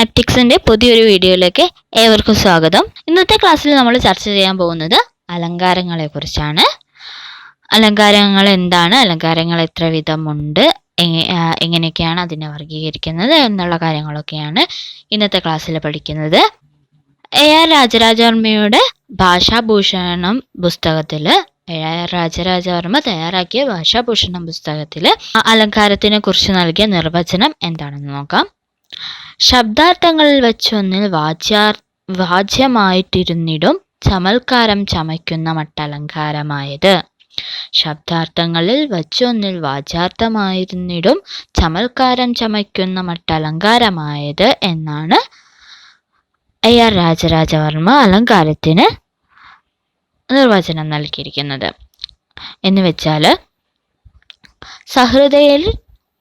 ആപ്റ്റിക്സിന്റെ പുതിയൊരു വീഡിയോയിലേക്ക് ഏവർക്കും സ്വാഗതം. ഇന്നത്തെ ക്ലാസ്സിൽ നമ്മൾ ചർച്ച ചെയ്യാൻ പോകുന്നത് അലങ്കാരങ്ങളെ കുറിച്ചാണ്. അലങ്കാരങ്ങൾ എന്താണ്? അലങ്കാരങ്ങൾ എത്ര വിധമുണ്ട്? എങ്ങ- എങ്ങനെയൊക്കെയാണ് അതിനെ വർഗീകരിക്കുന്നത് എന്നുള്ള കാര്യങ്ങളൊക്കെയാണ് ഇന്നത്തെ ക്ലാസ്സിൽ പഠിക്കുന്നത്. എ ആർ രാജരാജവർമ്മയുടെ ഭാഷാഭൂഷണം പുസ്തകത്തിൽ രാജരാജവർമ്മ തയ്യാറാക്കിയ ഭാഷാഭൂഷണം പുസ്തകത്തിൽ അലങ്കാരത്തിനെ കുറിച്ച് നൽകിയ നിർവചനം എന്താണെന്ന് നോക്കാം. ശബ്ദാർത്ഥങ്ങളിൽ വെച്ചൊന്നിൽ വാച്യാർ വാച്യമായിട്ടിരുന്നിടും ചമൽക്കാരം ചമയ്ക്കുന്ന മട്ടലങ്കാരമായത്. ശബ്ദാർത്ഥങ്ങളിൽ വച്ചൊന്നിൽ വാചാർത്ഥമായിരുന്നിടും ചമൽക്കാരം ചമയ്ക്കുന്ന മട്ടലങ്കാരമായത് എന്നാണ് എ ആർ രാജരാജവർമ്മ അലങ്കാരത്തിന് നിർവചനം നൽകിയിരിക്കുന്നത്. എന്ന് വെച്ചാൽ സഹൃദയരിൽ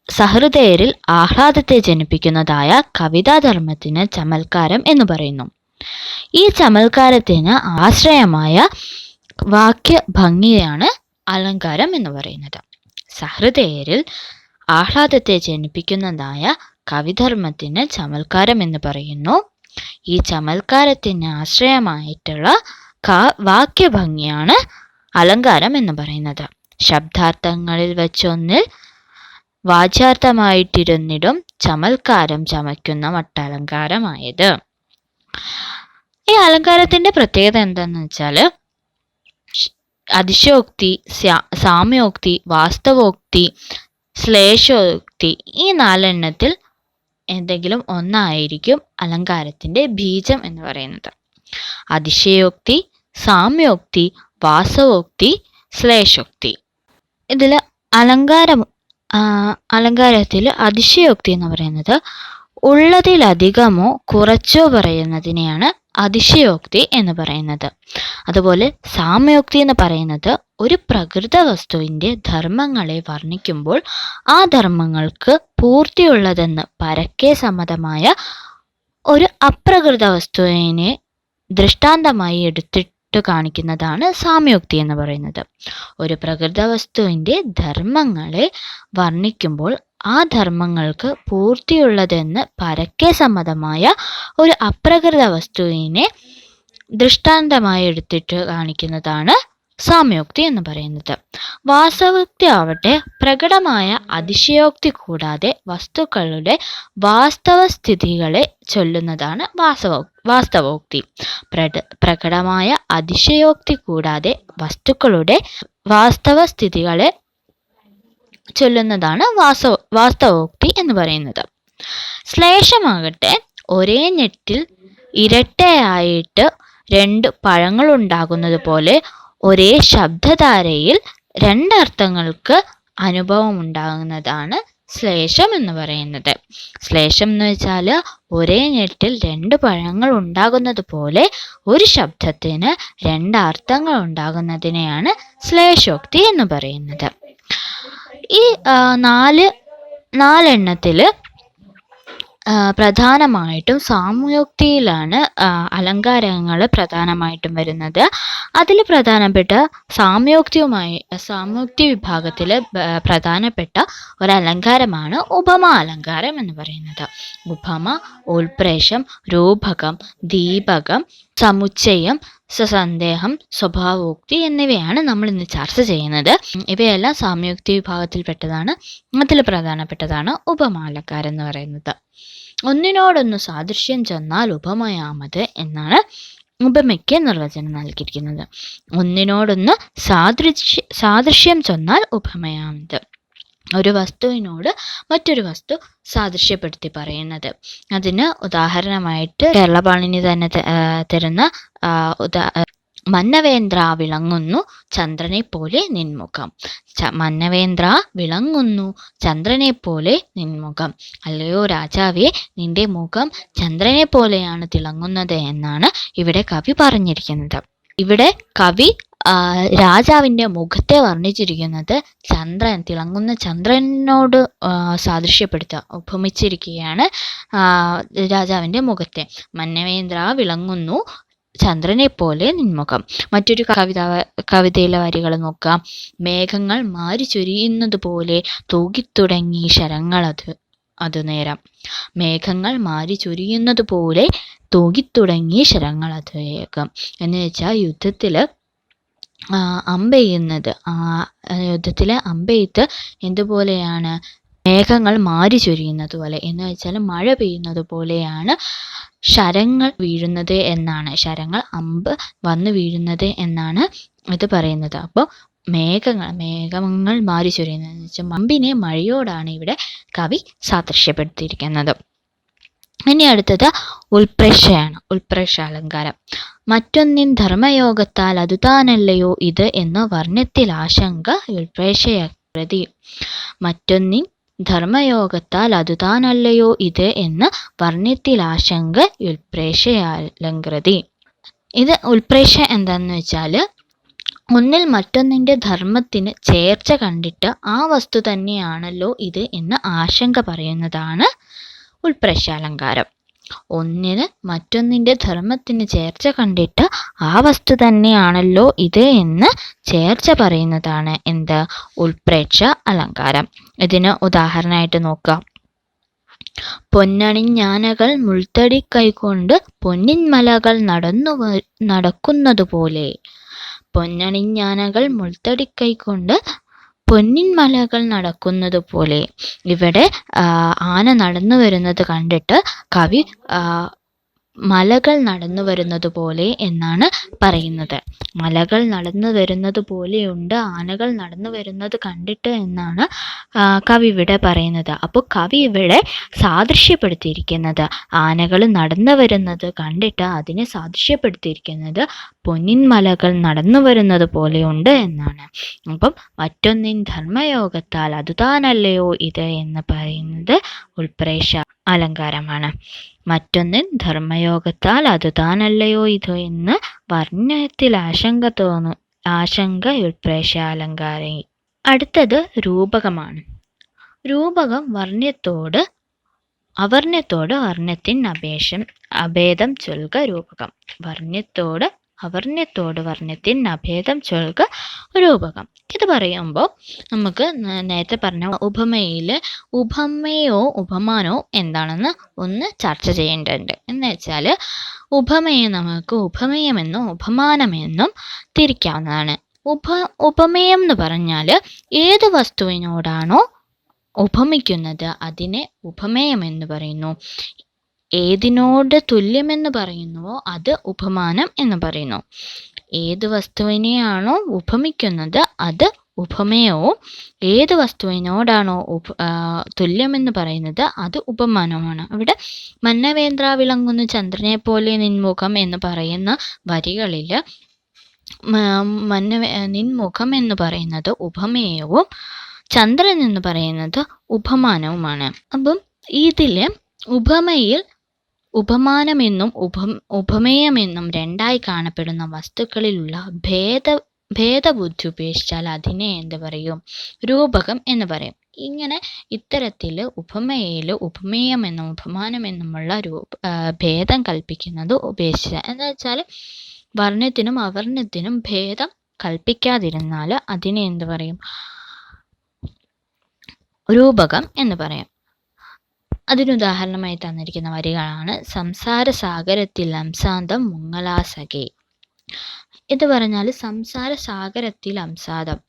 സഹൃദയരിൽ ആഹ്ലാദത്തെ ജനിപ്പിക്കുന്നതായ കവിതാധർമ്മത്തിന് ചമൽക്കാരം എന്ന് പറയുന്നു. ഈ ചമൽക്കാരത്തിന് ആശ്രയമായ വാക്യ ഭംഗിയാണ് അലങ്കാരം എന്ന് പറയുന്നത്. സഹൃദയരിൽ ആഹ്ലാദത്തെ ജനിപ്പിക്കുന്നതായ കവിധർമ്മത്തിന് ചമൽക്കാരം എന്ന് പറയുന്നു. ഈ ചമൽക്കാരത്തിന് ആശ്രയമായിട്ടുള്ള വാക്യഭംഗിയാണ് അലങ്കാരം എന്ന് പറയുന്നത്. ശബ്ദാർത്ഥങ്ങളിൽ വെച്ചൊന്നിൽ വാച്യാർത്ഥമായിട്ടിരുന്നിടും ചമൽക്കാരം ചമയ്ക്കുന്ന മട്ടാലങ്കാരമായത്. ഈ അലങ്കാരത്തിന്റെ പ്രത്യേകത എന്താന്ന് അതിശോക്തി അതിശയോക്തി സാമ്യോക്തി വാസ്തവോക്തി ശ്ലേഷോക്തി ഈ നാലെണ്ണത്തിൽ എന്തെങ്കിലും ഒന്നായിരിക്കും അലങ്കാരത്തിന്റെ ബീജം എന്ന് പറയുന്നത്. അതിശയോക്തി സാമ്യോക്തി വാസവോക്തി ശ്ലേഷോക്തി. ഇതിൽ അലങ്കാരം അലങ്കാരത്തിൽ അതിശയോക്തി എന്ന് പറയുന്നത് ഉള്ളതിലധികമോ കുറച്ചോ പറയുന്നതിനെയാണ് അതിശയോക്തി എന്ന് പറയുന്നത്. അതുപോലെ സാമ്യോക്തി എന്ന് പറയുന്നത് ഒരു പ്രകൃത വസ്തുവിന്റെ ധർമ്മങ്ങളെ വർണിക്കുമ്പോൾ ആ ധർമ്മങ്ങൾക്ക് പൂർത്തിയുള്ളതെന്ന് പരക്കെ സമ്മതമായ ഒരു അപ്രകൃത വസ്തുവിനെ ദൃഷ്ടാന്തമായി എടുത്തിട്ട് കാണിക്കുന്നതാണ് സാമ്യോക്തി എന്ന് പറയുന്നത്. ഒരു പ്രകൃത വസ്തുവിന്റെ ധർമ്മങ്ങളെ വർണിക്കുമ്പോൾ ആ ധർമ്മങ്ങൾക്ക് പൂർത്തിയുള്ളതെന്ന് പരക്കെ സമ്മതമായ ഒരു അപ്രകൃത വസ്തുവിനെ ദൃഷ്ടാന്തമായി എടുത്തിട്ട് കാണിക്കുന്നതാണ് സാമ്യോക്തി എന്ന് പറയുന്നത്. വാസ്തവോക്തി ആവട്ടെ പ്രകടമായ അതിശയോക്തി കൂടാതെ വസ്തുക്കളുടെ വാസ്തവസ്ഥിതികളെ ചൊല്ലുന്നതാണ് വാസവ വാസ്തവോക്തി. പ്രകടമായ അതിശയോക്തി കൂടാതെ വസ്തുക്കളുടെ വാസ്തവ സ്ഥിതികളെ ചൊല്ലുന്നതാണ് വാസ്തവോക്തി എന്ന് പറയുന്നത്. ശ്ലേഷമാകട്ടെ ഒരേ ഞെട്ടിൽ ഇരട്ടയായിട്ട് രണ്ട് പഴങ്ങൾ ഉണ്ടാകുന്നത് പോലെ ഒരേ ശബ്ദധാരയിൽ രണ്ടർത്ഥങ്ങൾക്ക് അനുഭവം ഉണ്ടാകുന്നതാണ് ശ്ലേഷം എന്ന് പറയുന്നത്. ശ്ലേഷം എന്ന് വെച്ചാൽ ഒരേ ഞെട്ടിൽ രണ്ട് പഴങ്ങൾ ഉണ്ടാകുന്നത് പോലെ ഒരു ശബ്ദത്തിന് രണ്ട് അർത്ഥങ്ങൾ ഉണ്ടാകുന്നതിനെയാണ് ശ്ലേഷോക്തി എന്ന് പറയുന്നത്. ഈ നാല് നാലെണ്ണത്തിൽ പ്രധാനമായിട്ടും സാമൂഹ്യോക്തിയിലാണ് അലങ്കാരങ്ങൾ പ്രധാനമായിട്ടും വരുന്നത്. അതിൽ പ്രധാനപ്പെട്ട സാമ്യോക്തിയുമായി സാമൂഹ്യ വിഭാഗത്തിൽ പ്രധാനപ്പെട്ട ഒരു അലങ്കാരമാണ് ഉപമ അലങ്കാരം എന്ന് പറയുന്നത്. ഉപമ ഉൽപ്രേഷം രൂപകം ദീപകം സമുച്ചയം സസന്ദേഹം സ്വഭാവോക്തി എന്നിവയാണ് നമ്മൾ ഇന്ന് ചർച്ച ചെയ്യുന്നത്. ഇവയെല്ലാം സാമ്യോക്തി വിഭാഗത്തിൽപ്പെട്ടതാണ്. അതിൽ പ്രധാനപ്പെട്ടതാണ് ഉപമാലക്കാരെന്ന് പറയുന്നത്. ഒന്നിനോടൊന്ന് സാദൃശ്യം ചെന്നാൽ ഉപമയാമത് എന്നാണ് ഉപമയ്ക്ക് നിർവചനം നൽകിയിരിക്കുന്നത്. ഒന്നിനോടൊന്ന് സാദൃശ്യ സാദൃശ്യം ചെന്നാൽ ഉപമയാമത്. ഒരു വസ്തുവിനോട് മറ്റൊരു വസ്തു സാദൃശ്യപ്പെടുത്തി പറയുന്നത്. അതിന് ഉദാഹരണമായിട്ട് കേരള പാണിനി തന്നെ തരുന്ന ഉദാ മന്നവേന്ദ്ര വിളങ്ങുന്നു ചന്ദ്രനെ പോലെ നിൻമുഖം മന്നവേന്ദ്ര വിളങ്ങുന്നു ചന്ദ്രനെ പോലെ നിൻമുഖം. അല്ലയോ രാജാവേ നിന്റെ മുഖം ചന്ദ്രനെ പോലെയാണ് തിളങ്ങുന്നത് എന്നാണ് ഇവിടെ കവി പറഞ്ഞിരിക്കുന്നത്. ഇവിടെ കവി രാജാവിന്റെ മുഖത്തെ വർണിച്ചിരിക്കുന്നത് ചന്ദ്രൻ തിളങ്ങുന്ന ചന്ദ്രനോട് സാദൃശ്യപ്പെടുത്ത ഉപമിച്ചിരിക്കുകയാണ് രാജാവിന്റെ മുഖത്തെ. മന്നവേന്ദ്ര വിളങ്ങുന്നു ചന്ദ്രനെ പോലെ നിൻമുഖം. മറ്റൊരു കവിത കവിതയിലെ വരികൾ നോക്കാം. മേഘങ്ങൾ മാരി ചൊരിയുന്നത് പോലെ തൂകിത്തുടങ്ങി ശരങ്ങളത് അതുനേരം മേഘങ്ങൾ മാരി ചൊരിയുന്നത് പോലെ തൂകിത്തുടങ്ങി അതിവേഗം എന്ന് വെച്ചാൽ യുദ്ധത്തിൽ അമ്പെയ്യുന്നത്. യുദ്ധത്തിലെ അമ്പെയ്ത്ത് എന്തുപോലെയാണ് മേഘങ്ങൾ മാരി ചൊരിയുന്നത് പോലെ എന്ന് വെച്ചാൽ മഴ പെയ്യുന്നത് പോലെയാണ് ശരങ്ങൾ വീഴുന്നത് എന്നാണ്. ശരങ്ങൾ അമ്പ് വന്ന് വീഴുന്നത് എന്നാണ് ഇത് പറയുന്നത്. അപ്പോൾ മേഘങ്ങൾ മേഘങ്ങൾ മാറി ചൊരിയുന്നത് എന്ന് വെച്ചാൽ അമ്പിനെ മഴയോടാണ് ഇവിടെ കവി സാദൃശ്യപ്പെടുത്തിയിരിക്കുന്നത്. ഇനി അടുത്തത് ഉൽപ്രേക്ഷ അലങ്കാരം മറ്റൊന്നിൻ ധർമ്മയോഗത്താൽ അതുതാനല്ലയോ ഇത് എന്ന് വർണത്തിൽ ആശങ്ക ഉൽപ്രേക്ഷയ പ്രതി. മറ്റൊന്നിൻ ധർമ്മയോഗത്താൽ അതുതാനല്ലയോ ഇത് എന്ന് വർണത്തിൽ ആശങ്ക ഉൽപ്രേക്ഷയാലങ്കൃതി ഇത് ഉൽപ്രേക്ഷ എന്താന്ന് വെച്ചാൽ ഒന്നിൽ മറ്റൊന്നിന്റെ ധർമ്മത്തിന് ചേർച്ച കണ്ടിട്ട് ആ വസ്തു തന്നെയാണല്ലോ ഇത് എന്ന് ആശങ്ക പറയുന്നതാണ് ഉൽപ്രേക്ഷാലങ്കാരം ഒന്നിന് മറ്റൊന്നിന്റെ ധർമ്മത്തിന് ചേർച്ച കണ്ടിട്ട് ആ വസ്തു തന്നെയാണല്ലോ ഇത് എന്ന് ചേർച്ച പറയുന്നതാണ് എന്ത്? ഉൾപ്രേക്ഷ അലങ്കാരം. ഇതിന് ഉദാഹരണമായിട്ട് നോക്കാം പൊന്നണിഞ്ഞാനകൾ മുൾത്തടി കൈകൊണ്ട് പൊന്നിൻ മലകൾ നടന്നു നടക്കുന്നതുപോലെ പൊന്നണിഞ്ഞാനകൾ മുൾത്തടി കൈകൊണ്ട് പൊന്നിൻ മലകൾ നടക്കുന്നത് പോലെ ഇവിടെ ആന നടന്നു വരുന്നത് കണ്ടിട്ട് കവി മലകൾ നടന്നു വരുന്നത് പോലെ എന്നാണ് പറയുന്നത്. മലകൾ നടന്നു വരുന്നത് പോലെയുണ്ട് ആനകൾ നടന്നു വരുന്നത് കണ്ടിട്ട് എന്നാണ് കവി ഇവിടെ പറയുന്നത്. അപ്പോൾ കവി ഇവിടെ സാദൃശ്യപ്പെടുത്തിയിരിക്കുന്നത്. ആനകൾ നടന്നു വരുന്നത് കണ്ടിട്ട് അതിനെ സാദൃശ്യപ്പെടുത്തിയിരിക്കുന്നത് പൊന്നിൻ മലകൾ നടന്നു വരുന്നത് പോലെയുണ്ട് എന്നാണ്. അപ്പം മറ്റൊന്നിൻ ധർമ്മയോഗത്താൽ അതുതാനല്ലയോ ഇത് എന്ന് പറയുന്നത് ഉൾപ്രേക്ഷ അലങ്കാരമാണ്. മറ്റൊന്നിൻ ധർമ്മയോഗത്താൽ അതുതാനല്ലയോ ഇതോ എന്ന് വർണത്തിൽ ആശങ്ക തോന്നു ആശങ്ക ഉൾപ്രേക്ഷാലങ്കാരം അടുത്തത് രൂപകമാണ്. രൂപകം വർണ്യത്തോട് അവർണ്യത്തോട് വർണത്തിന് അപേക്ഷം അഭേദം ചൊൽക രൂപകം. വർണ്യത്തോട് അവർണ്യത്തോട് വർണ്യത്തിൻ അഭേദം ചൊൽക രൂപകം. ഇത് പറയുമ്പോൾ നമുക്ക് നേരത്തെ പറഞ്ഞ ഉപമയിൽ ഉപമയോ ഉപമാനോ എന്താണെന്ന് ഒന്ന് ചർച്ച ചെയ്യേണ്ടതുണ്ട്. എന്ന് വെച്ചാൽ ഉപമയെ നമുക്ക് ഉപമയമെന്നും ഉപമാനമെന്നും തിരിക്കാവുന്നതാണ്. ഉപ ഉപമയം എന്ന് പറഞ്ഞാൽ ഏത് വസ്തുവിനോടാണോ ഉപമിക്കുന്നത് അതിനെ ഉപമേയം എന്ന് പറയുന്നു. ഏതിനോട് തുല്യമെന്ന് പറയുന്നുവോ അത് ഉപമാനം എന്ന് പറയുന്നു. ഏത് വസ്തുവിനെയാണോ ഉപമിക്കുന്നത് അത് ഉപമയവും ഏത് വസ്തുവിനോടാണോ ഉപ തുല്യമെന്ന് പറയുന്നത് അത് ഉപമാനമാണ്. അവിടെ മന്നവേന്ദ്ര വിളങ്ങുന്ന ചന്ദ്രനെ പോലെ നിൻമുഖം എന്ന് പറയുന്ന വരികളിൽ മന്ന നിൻമുഖം എന്ന് പറയുന്നത് ഉപമേയവും ചന്ദ്രൻ എന്ന് പറയുന്നത് ഉപമാനവുമാണ്. അപ്പം ഇതിൽ ഉപമയിൽ ഉപമാനമെന്നും ഉപം ഉപമേയമെന്നും രണ്ടായി കാണപ്പെടുന്ന വസ്തുക്കളിലുള്ള ഭേദ ഭേദബുദ്ധി ഉപേക്ഷിച്ചാൽ അതിനെ എന്ത് പറയും? രൂപകം എന്ന് പറയും. ഇങ്ങനെ ഇത്തരത്തിൽ ഉപമയിൽ ഉപമേയമെന്നും ഉപമാനമെന്നുമുള്ള രൂപ ഭേദം കൽപ്പിക്കുന്നത് ഉപേക്ഷിച്ച. എന്ന് വെച്ചാൽ വർണത്തിനും അവർണത്തിനും ഭേദം കൽപ്പിക്കാതിരുന്നാൽ അതിനെ എന്ത് പറയും? രൂപകം എന്ന് പറയും. അതിനുദാഹരണമായി തന്നിരിക്കുന്ന വരികളാണ്. സംസാര സാഗരത്തിൽ അംസാന്തം മുങ്ങലാസകെ എന്ന് പറഞ്ഞാൽ സംസാര സാഗരത്തിൽ അംസാദം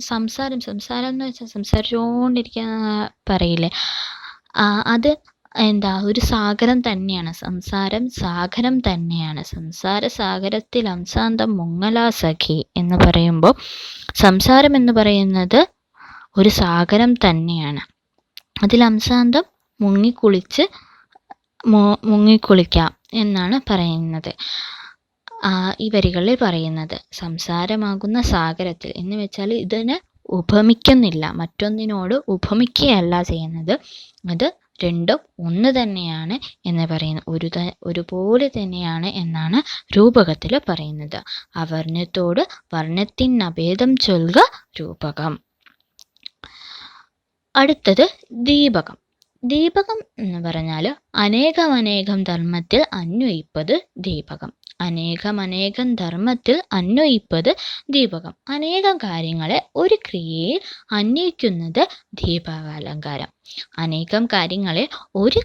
സംസാരം സംസാരം എന്ന് വെച്ചാൽ സംസാരിച്ചുകൊണ്ടിരിക്കുന്ന പറയില്ലേ? അത് എന്താ? ഒരു സാഗരം തന്നെയാണ്. സംസാരം സാഗരം തന്നെയാണ്. സംസാര സാഗരത്തിൽ അംസാന്തം മുങ്ങലാസഖി എന്ന് പറയുമ്പോൾ സംസാരം എന്ന് പറയുന്നത് ഒരു സാഗരം തന്നെയാണ്. അതിൽ അംസാന്തം മുങ്ങിക്കുളിച്ച് മുങ്ങിക്കുളിക്കാം എന്നാണ് പറയുന്നത്. ഈ വരികളിൽ പറയുന്നത്. സംസാരമാകുന്ന സാഗരത്തിൽ എന്ന് വെച്ചാൽ ഇതിന് ഉപമിക്കുന്നില്ല. മറ്റൊന്നിനോട് ഉപമിക്കുകയല്ല ചെയ്യുന്നത്. അത് രണ്ടും ഒന്ന് തന്നെയാണ് എന്ന് പറയുന്നു. ഒരു ഒരുപോലെ തന്നെയാണ് എന്നാണ് രൂപകത്തിൽ പറയുന്നത്. അവർണത്തോട് വർണത്തിൻ അഭേദം ചൊൽക രൂപകം. അടുത്തത് ദീപകം. ദീപകം എന്ന് പറഞ്ഞാൽ അനേകം അനേകം ധർമ്മത്തിൽ അന്വയിപ്പത് ദീപകം. അനേകമനേകം ധർമ്മത്തിൽ അന്വയിപ്പത് ദീപകം. അനേകം കാര്യങ്ങളെ ഒരു ക്രിയയിൽ അന്വയിക്കുന്നത് ദീപകാലങ്കാരം അനേകം കാര്യങ്ങളെ ഒരു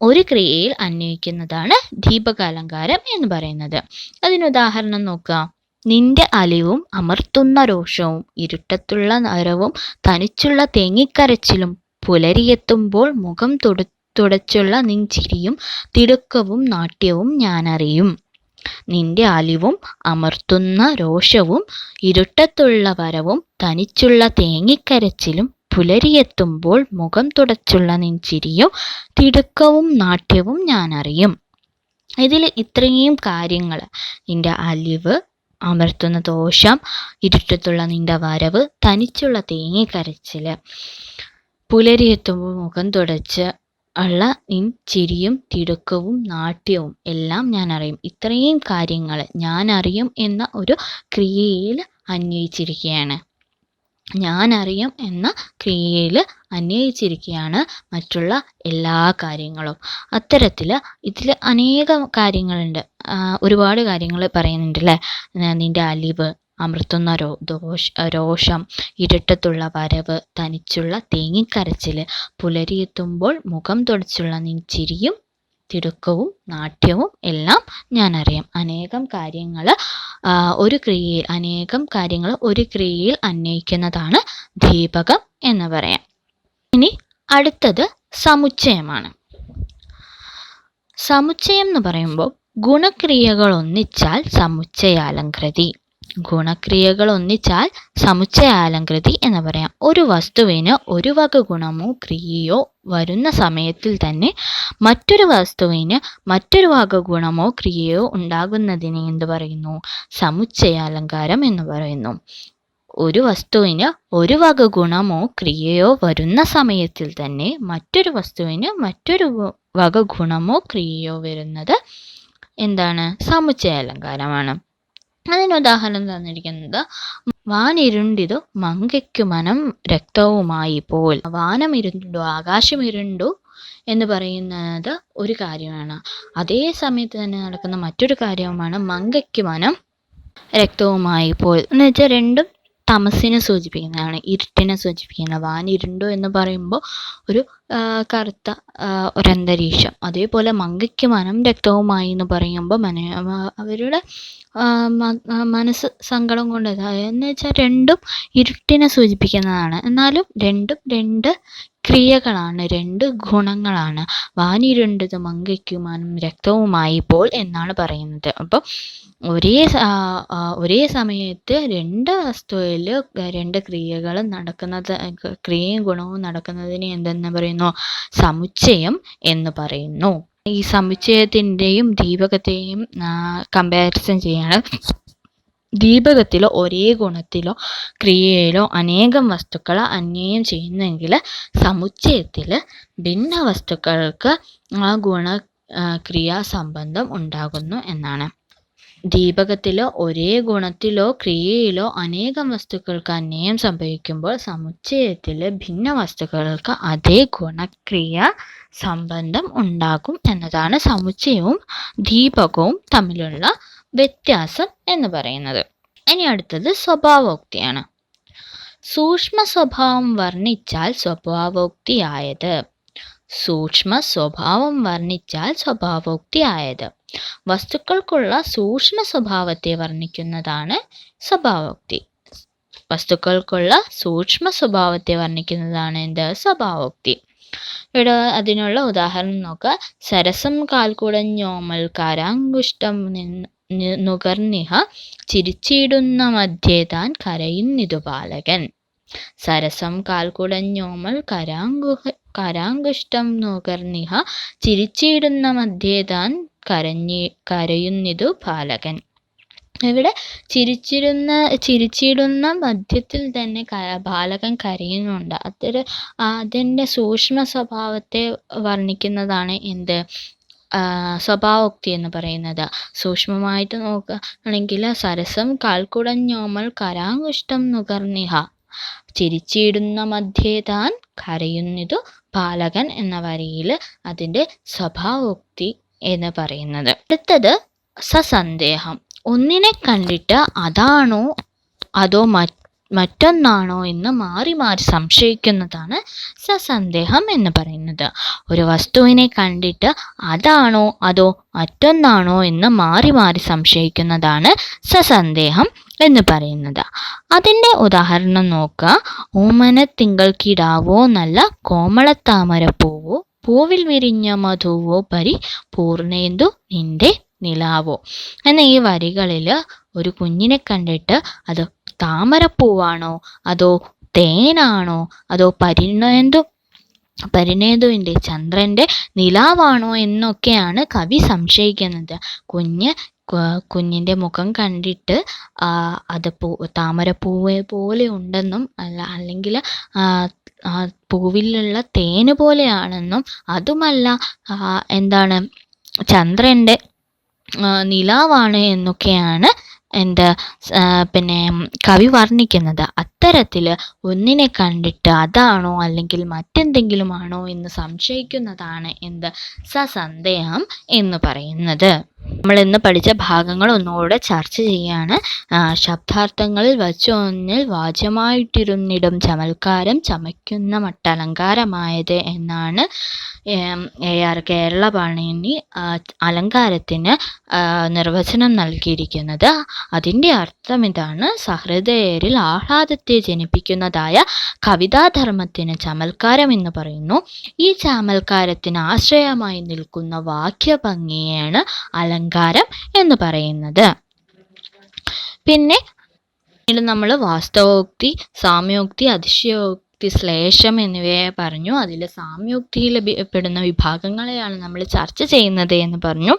ഒരു ക്രിയയിൽ അന്വയിക്കുന്നതാണ് ദീപകാലങ്കാരം എന്ന് പറയുന്നത്. അതിനുദാഹരണം നോക്കുക നിന്റെ അലിവും അമർത്തുന്ന രോഷവും ഇരുട്ടത്തുള്ള നരവും തനിച്ചുള്ള തേങ്ങിക്കരച്ചിലും പുലരിയെത്തുമ്പോൾ മുഖം തുട തുടച്ചുള്ള നിഞ്ചിരിയും തിടുക്കവും നാട്യവും ഞാനറിയും. നിന്റെ അലിവും അമർത്തുന്ന രോഷവും ഇരുട്ടത്തുള്ള വരവും തനിച്ചുള്ള തേങ്ങിക്കരച്ചിലും പുലരിയെത്തുമ്പോൾ മുഖം തുടച്ചുള്ള നെഞ്ചിരിയും ചിരിയും തിടുക്കവും നാട്യവും ഞാനറിയും. ഇതിൽ ഇത്രയും കാര്യങ്ങൾ. നിന്റെ അലിവ് അമർത്തുന്ന ദോഷം ഇരുട്ടത്തുള്ള നിന്റെ വരവ് തനിച്ചുള്ള തേങ്ങിക്കരച്ചിൽ പുലരിയെത്തുമ്പോൾ മുഖം തുടച്ച് ഉള്ള നിൻ ചിരിയും തിടുക്കവും നാട്യവും എല്ലാം ഞാൻ അറിയും. ഇത്രയും കാര്യങ്ങൾ ഞാൻ അറിയും എന്ന ഒരു ക്രിയയിൽ അന്വയിച്ചിരിക്കുകയാണ്. ഞാൻ അറിയും എന്ന ക്രിയയിൽ അന്വയിച്ചിരിക്കുകയാണ് മറ്റുള്ള എല്ലാ കാര്യങ്ങളും. അത്തരത്തിൽ ഇതിൽ അനേകം കാര്യങ്ങളുണ്ട്. ഒരുപാട് കാര്യങ്ങൾ പറയുന്നുണ്ടല്ലേ? നിന്റെ അലിവ് അമർത്തുന്ന രോ ദോഷ രോഷം ഇരുട്ടത്തുള്ള വരവ് തനിച്ചുള്ള തേങ്ങിക്കരച്ചിൽ പുലരിയെത്തുമ്പോൾ മുഖം തുടച്ചുള്ള ചിരിയും തിടുക്കവും നാട്യവും എല്ലാം ഞാൻ അറിയാം അനേകം കാര്യങ്ങൾ ഒരു ക്രിയയിൽ അനേകം കാര്യങ്ങൾ ഒരു ക്രിയയിൽ അന്വയിക്കുന്നതാണ് ദീപകം എന്ന് പറയാം. ഇനി അടുത്തത് സമുച്ചയമാണ്. സമുച്ചയം എന്ന് പറയുമ്പോൾ ഗുണക്രിയകൾ ഒന്നിച്ചാൽ സമുച്ചയാലങ്കൃതി ഗുണക്രിയകൾ ഒന്നിച്ചാൽ സമുച്ചയാലങ്കൃതി എന്ന് പറയാം. ഒരു വസ്തുവിന് ഒരു വക ഗുണമോ ക്രിയയോ വരുന്ന സമയത്തിൽ തന്നെ മറ്റൊരു വസ്തുവിന് മറ്റൊരു വക ഗുണമോ ക്രിയയോ ഉണ്ടാകുന്നതിനെ എന്ത് പറയുന്നു? സമുച്ചയാലങ്കാരം എന്ന് പറയുന്നു. ഒരു വസ്തുവിന് ഒരു വക ഗുണമോ ക്രിയയോ വരുന്ന സമയത്തിൽ തന്നെ മറ്റൊരു വസ്തുവിന് മറ്റൊരു വക ഗുണമോ ക്രിയയോ വരുന്നത് എന്താണ്? സമുച്ചയാലങ്കാരമാണ് അതിന് ഉദാഹരണം തന്നിരിക്കുന്നത് വാനിരുണ്ടിതു മങ്കയ്ക്കു മനം രക്തവുമായി പോൽ വാനം ഇരുണ്ടു ആകാശം ഇരുണ്ടു എന്ന് പറയുന്നത് ഒരു കാര്യമാണ്. അതേ സമയത്ത് തന്നെ നടക്കുന്ന മറ്റൊരു കാര്യവുമാണ് മങ്കയ്ക്ക് മനം രക്തവുമായി പോൽ എന്ന് വെച്ചാൽ രണ്ടും തമസിനെ സൂചിപ്പിക്കുന്നതാണ് ഇരുട്ടിനെ സൂചിപ്പിക്കുന്നത്. വാനിരുണ്ടു എന്ന് പറയുമ്പോൾ ഒരു കറുത്ത ഒരന്തരീക്ഷം. അതേപോലെ മങ്കയ്ക്ക് മനം രക്തവുമായി എന്ന് പറയുമ്പോൾ മന അവരുടെ മനസ്സ് സങ്കടം കൊണ്ട് എന്ന് വെച്ചാൽ രണ്ടും ഇരുട്ടിനെ സൂചിപ്പിക്കുന്നതാണ്. എന്നാലും രണ്ടും രണ്ട് ക്രിയകളാണ് രണ്ട് ഗുണങ്ങളാണ്. വാനിരുണ്ടത് മങ്കയ്ക്കും മനം രക്തവുമായി പോൽ എന്നാണ് പറയുന്നത്. അപ്പോൾ ഒരേ ഒരേ സമയത്ത് രണ്ട് വസ്തുവിൽ രണ്ട് ക്രിയകൾ നടക്കുന്നത് ക്രിയയും ഗുണവും നടക്കുന്നതിനെ എന്തെന്ന് പറയുന്നു? സമുച്ചയം എന്ന് പറയുന്നു. ഈ സമുച്ചയത്തിന്റെയും ദീപകത്തെയും കമ്പാരിസൺ ചെയ്യാണ്. ദീപകത്തിലോ ഒരേ ഗുണത്തിലോ ക്രിയയിലോ അനേകം വസ്തുക്കൾ അന്വയം ചെയ്യുന്നെങ്കിൽ സമുച്ചയത്തിൽ ഭിന്ന വസ്തുക്കൾക്ക് ആ ഗുണ ക്രിയാ സംബന്ധം ഉണ്ടാകുന്നു എന്നാണ്. ദീപകത്തിലോ ഒരേ ഗുണത്തിലോ ക്രിയയിലോ അനേകം വസ്തുക്കൾക്ക് അന്വയം സംഭവിക്കുമ്പോൾ സമുച്ചയത്തിൽ ഭിന്ന വസ്തുക്കൾക്ക് അതേ ഗുണക്രിയ സംബന്ധം ഉണ്ടാകും എന്നതാണ് സമുച്ചയവും ദീപകവും തമ്മിലുള്ള വ്യത്യാസം എന്ന് പറയുന്നത്. ഇനി അടുത്തത് സ്വഭാവോക്തിയാണ്. സൂക്ഷ്മ സ്വഭാവം വർണിച്ചാൽ സ്വഭാവോക്തിയായത്. സൂക്ഷ്മ സ്വഭാവം വർണിച്ചാൽ സ്വഭാവോക്തിയായത്. വസ്തുക്കൾക്കുള്ള സൂക്ഷ്മ സ്വഭാവത്തെ വർണിക്കുന്നതാണ് സ്വഭാവോക്തി. വസ്തുക്കൾക്കുള്ള സൂക്ഷ്മ സ്വഭാവത്തെ വർണിക്കുന്നതാണ് എന്ത്? സ്വഭാവോക്തി. ഇവിടെ അതിനുള്ള ഉദാഹരണം നോക്കുക. സരസം കാൽക്കുടഞ്ഞോമൽ കരാങ്കുഷ്ടം നുകർണിഹ ചിരിച്ചിടുന്ന മധ്യേ താൻ കരയുന്നിതു ബാലകൻ. സരസം കാൽക്കുടഞ്ഞോമൽ കരാങ്കുഹ കരാങ്കുഷ്ടം നുകർണിഹ ചിരിച്ചിടുന്ന മധ്യേ താൻ കരഞ്ഞി കരയുന്നിതു ബാലകൻ ഇവിടെ ചിരിച്ചിരുന്ന ചിരിച്ചിടുന്ന മധ്യത്തിൽ തന്നെ ബാലകൻ കരയുന്നുണ്ട്. അതൊരു അതിന്റെ സൂക്ഷ്മ സ്വഭാവത്തെ വർണിക്കുന്നതാണ് എന്ത്? സ്വഭാവോക്തി എന്ന് പറയുന്നത്. സൂക്ഷ്മമായിട്ട് നോക്കുകയാണെങ്കിൽ സരസം കാൽക്കുടഞ്ഞോമൽ കരാങ്കുഷ്ടം നുകർന്നിഹ ചിരിച്ചിടുന്ന മധ്യേ താൻ കരയുന്നിതു ബാലകൻ എന്ന വരിയിൽ അതിന്റെ സ്വഭാവോക്തി എന്ന് പറയുന്നത്. അടുത്തത് സസന്ദേഹം. ഒന്നിനെ കണ്ടിട്ട് അതാണോ അതോ മറ്റ് മറ്റൊന്നാണോ എന്ന് മാറി മാറി സംശയിക്കുന്നതാണ് സസന്ദേഹം എന്ന് പറയുന്നത്. ഒരു വസ്തുവിനെ കണ്ടിട്ട് അതാണോ അതോ മറ്റൊന്നാണോ എന്ന് മാറി മാറി സംശയിക്കുന്നതാണ് സസന്ദേഹം എന്ന് പറയുന്നത്. അതിന്റെ ഉദാഹരണം നോക്കുക. ഓമന തിങ്കൾക്കിടാവോ നല്ല കോമളത്താമര പൂവോ പൂവിൽ വിരിഞ്ഞ മധുവോ പരി പൂർണേന്ദു നിന്റെ നിലാവോ. എന്ന ഈ വരികളിൽ ഒരു കുഞ്ഞിനെ കണ്ടിട്ട് അത് താമരപ്പൂവാണോ? അതോ തേനാണോ? അതോ പരിണേന്ദു പരിണേതുവിന്റെ ചന്ദ്രന്റെ നിലാവാണോ എന്നൊക്കെയാണ് കവി സംശയിക്കുന്നത്. കുഞ്ഞ് കുഞ്ഞിന്റെ മുഖം കണ്ടിട്ട് അത് പൂ താമരപ്പൂവെ പോലെ ഉണ്ടെന്നും അല്ല അല്ലെങ്കിൽ പൂവിലുള്ള തേന് പോലെയാണെന്നും അതുമല്ല ആ, എന്താണ് ചന്ദ്രന്റെ നിലാവാണ് എന്നൊക്കെയാണ് എന്താ പിന്നെ കവി വർണിക്കുന്നത്. അത്തരത്തിൽ ഒന്നിനെ കണ്ടിട്ട് അതാണോ അല്ലെങ്കിൽ മറ്റെന്തെങ്കിലും ആണോ എന്ന് സംശയിക്കുന്നതാണ് എന്ത് സസന്ദേഹം എന്ന് പറയുന്നത്. നമ്മൾ ഇന്ന് പഠിച്ച ഭാഗങ്ങൾ ഒന്നുകൂടെ ചർച്ച ചെയ്യാണ്. ശബ്ദാർത്ഥങ്ങളിൽ വച്ച് ഒന്നിൽ വാച്യമായിട്ടിരുന്നിടും ചമൽക്കാരം ചമയ്ക്കുന്ന മട്ടലങ്കാരമായത് എന്നാണ് എ ആർ കേരള പാണിനി അലങ്കാരത്തിന് നിർവചനം നൽകിയിരിക്കുന്നത്. അതിന്റെ അർത്ഥം ഇതാണ് സഹൃദയരിൽ ആഹ്ലാദത്തെ ജനിപ്പിക്കുന്നതായ കവിതാധർമ്മത്തിന് ചമൽക്കാരം എന്ന് പറയുന്നു. ഈ ചമൽക്കാരത്തിന് ആശ്രയമായി നിൽക്കുന്ന വാക്യഭംഗിയാണ് അലങ്കാരം എന്ന് പറയുന്നത്. പിന്നെ നമ്മൾ വാസ്തവോക്തി സാമ്യോക്തി അതിശയോക്തി ശ്ലേഷം എന്നിവയെ പറഞ്ഞു. അതിൽ സാമ്യുക്തിയിൽ പെടുന്ന വിഭാഗങ്ങളെയാണ് നമ്മൾ ചർച്ച ചെയ്യുന്നത് എന്ന് പറഞ്ഞു.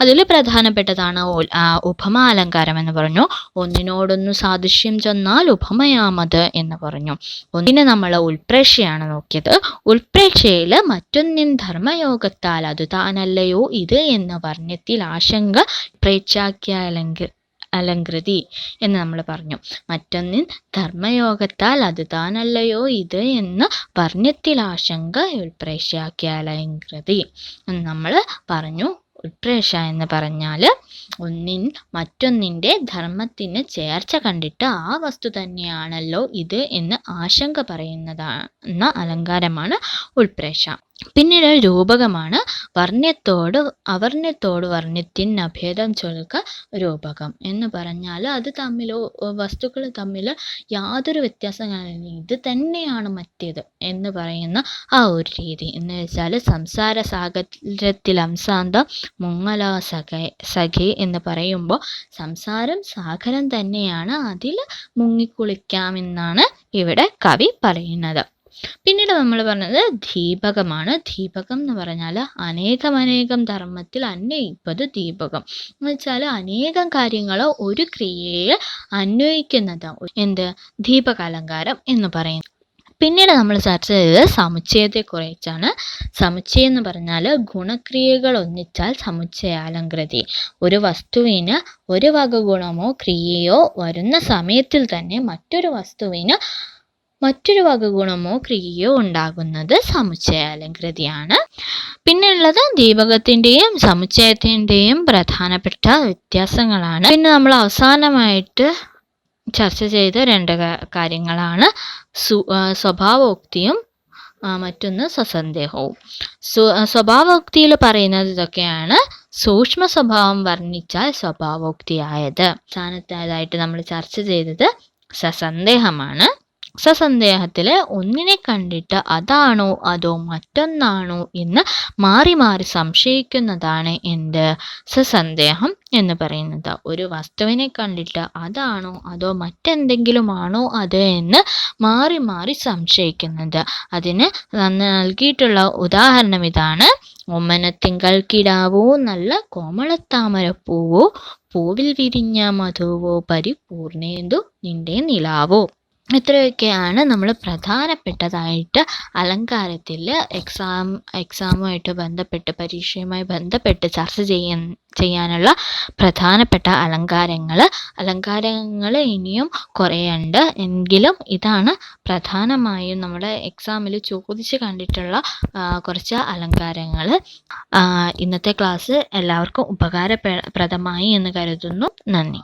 അതിൽ പ്രധാനപ്പെട്ടതാണ് ഉപമ അലങ്കാരം എന്ന് പറഞ്ഞു. ഒന്നിനോടൊന്ന് സാദൃശ്യം ചെന്നാൽ ഉപമയാമത് എന്ന് പറഞ്ഞു. ഒന്നിനെ നമ്മൾ ഉൾപ്രേക്ഷയാണ് നോക്കിയത്. ഉൾപ്രേക്ഷയിൽ മറ്റൊന്നിൻ ധർമ്മയോഗത്താൽ അത് താനല്ലയോ ഇത് എന്ന വർണത്തിൽ ആശങ്ക പ്രേക്ഷാക്കിയാലെങ്കിൽ അലങ്കൃതി എന്ന് നമ്മൾ പറഞ്ഞു. മറ്റൊന്നിൽ ധർമ്മയോഗത്താൽ അത് താനല്ലയോ ഇത് എന്ന് വർണത്തിൽ ആശങ്ക ഉൾപ്രേക്ഷയാക്കിയ അലങ്കൃതി എന്ന് നമ്മൾ പറഞ്ഞു. ഉൾപ്രേക്ഷ എന്ന് പറഞ്ഞാൽ ഒന്നിൻ മറ്റൊന്നിന്റെ ധർമ്മത്തിന് ചേർച്ച കണ്ടിട്ട് ആ വസ്തു തന്നെയാണല്ലോ ഇത് എന്ന് ആശങ്ക പറയുന്നതാണ് അലങ്കാരമാണ് ഉൾപ്രേക്ഷ. പിന്നീട് രൂപകമാണ് വർണ്യത്തോട് അവർണ്യത്തോട് വർണ്യത്തിന് അഭേദം ചൊൽക്ക രൂപകം എന്ന് പറഞ്ഞാൽ അത് തമ്മിൽ വസ്തുക്കൾ തമ്മിൽ യാതൊരു വ്യത്യാസങ്ങളും ഇത് തന്നെയാണ് മറ്റേത് എന്ന് പറയുന്ന ആ ഒരു രീതി. എന്ന് വെച്ചാൽ സംസാര സാഗരത്തിൽ അംസാന്തം മുങ്ങല സഖ സഖി എന്ന് പറയുമ്പോൾ സംസാരം സാഗരം തന്നെയാണ്. അതിൽ മുങ്ങിക്കുളിക്കാമെന്നാണ് ഇവിടെ കവി പറയുന്നത്. പിന്നീട് നമ്മൾ പറഞ്ഞത് ദീപകമാണ്. ദീപകം എന്ന് പറഞ്ഞാൽ അനേകമനേകം ധർമ്മത്തിൽ അന്വയിപ്പത് ദീപകം. എന്ന് വെച്ചാൽ അനേകം കാര്യങ്ങൾ ഒരു ക്രിയയെ അന്വയിക്കുന്നത്. എന്ത്? ദീപകാലങ്കാരം എന്ന് പറയുന്നു പിന്നീട് നമ്മൾ ചർച്ച ചെയ്തത് സമുച്ചയത്തെക്കുറിച്ചാണ് സമുച്ചയം എന്ന് പറഞ്ഞാൽ ഗുണക്രിയകൾ ഒന്നിച്ചാൽ സമുച്ചയാലങ്കൃതി ഒരു വസ്തുവിന് ഒരു വക ഗുണമോ ക്രിയയോ വരുന്ന സമയത്തിൽ തന്നെ മറ്റൊരു വസ്തുവിന് മറ്റൊരു വക ഗുണമോ ക്രിയയോ ഉണ്ടാകുന്നത് സമുച്ചയാലങ്കൃതിയാണ് പിന്നെയുള്ളത് ദീപകത്തിന്റെയും സമുച്ചയത്തിന്റെയും പ്രധാനപ്പെട്ട വ്യത്യാസങ്ങളാണ്. പിന്നെ നമ്മൾ അവസാനമായിട്ട് ചർച്ച ചെയ്ത രണ്ട് കാര്യങ്ങളാണ്. സു സ്വഭാവോക്തിയും മറ്റൊന്ന് സസന്ദേഹവും സ്വ സ്വഭാവോക്തിയിൽ പറയുന്നത് ഇതൊക്കെയാണ്. സൂക്ഷ്മ സ്വഭാവം വർണിച്ചാൽ സ്വഭാവോക്തിയായത്. അവസാനത്തേതായിട്ട് നമ്മൾ ചർച്ച ചെയ്തത് സസന്ദേഹമാണ്. സസന്ദേഹത്തിൽ ഒന്നിനെ കണ്ടിട്ട് അതാണോ അതോ മറ്റൊന്നാണോ എന്ന് മാറി മാറി സംശയിക്കുന്നതാണ് എന്ത്? സസന്ദേഹം എന്ന് പറയുന്നത്. ഒരു വസ്തുവിനെ കണ്ടിട്ട് അതാണോ അതോ മറ്റെന്തെങ്കിലുമാണോ അത് എന്ന് മാറി മാറി സംശയിക്കുന്നത്. അതിന് നൽകിയിട്ടുള്ള ഉദാഹരണം ഇതാണ്. ഒമ്മനത്തിങ്കൾ കിടാവോ നല്ല കോമളത്താമരപ്പൂവോ പൂവിൽ വിരിഞ്ഞ മധുവോ പരിപൂർണേന്തു നിന്റെ നിലാവോ. ഇത്രയൊക്കെയാണ് നമ്മൾ പ്രധാനപ്പെട്ടതായിട്ട് അലങ്കാരത്തിൽ എക്സാം എക്സാമുമായിട്ട് ബന്ധപ്പെട്ട് പരീക്ഷയുമായി ബന്ധപ്പെട്ട് ചർച്ച ചെയ്യാൻ ചെയ്യാനുള്ള പ്രധാനപ്പെട്ട അലങ്കാരങ്ങൾ അലങ്കാരങ്ങൾ ഇനിയും കുറേ ഉണ്ട് എങ്കിലും ഇതാണ് പ്രധാനമായും നമ്മുടെ എക്സാമിൽ ചോദിച്ച് കണ്ടിട്ടുള്ള കുറച്ച് അലങ്കാരങ്ങൾ ഇന്നത്തെ ക്ലാസ് എല്ലാവർക്കും ഉപകാരപ്രദമായി എന്ന് കരുതുന്നു. നന്ദി.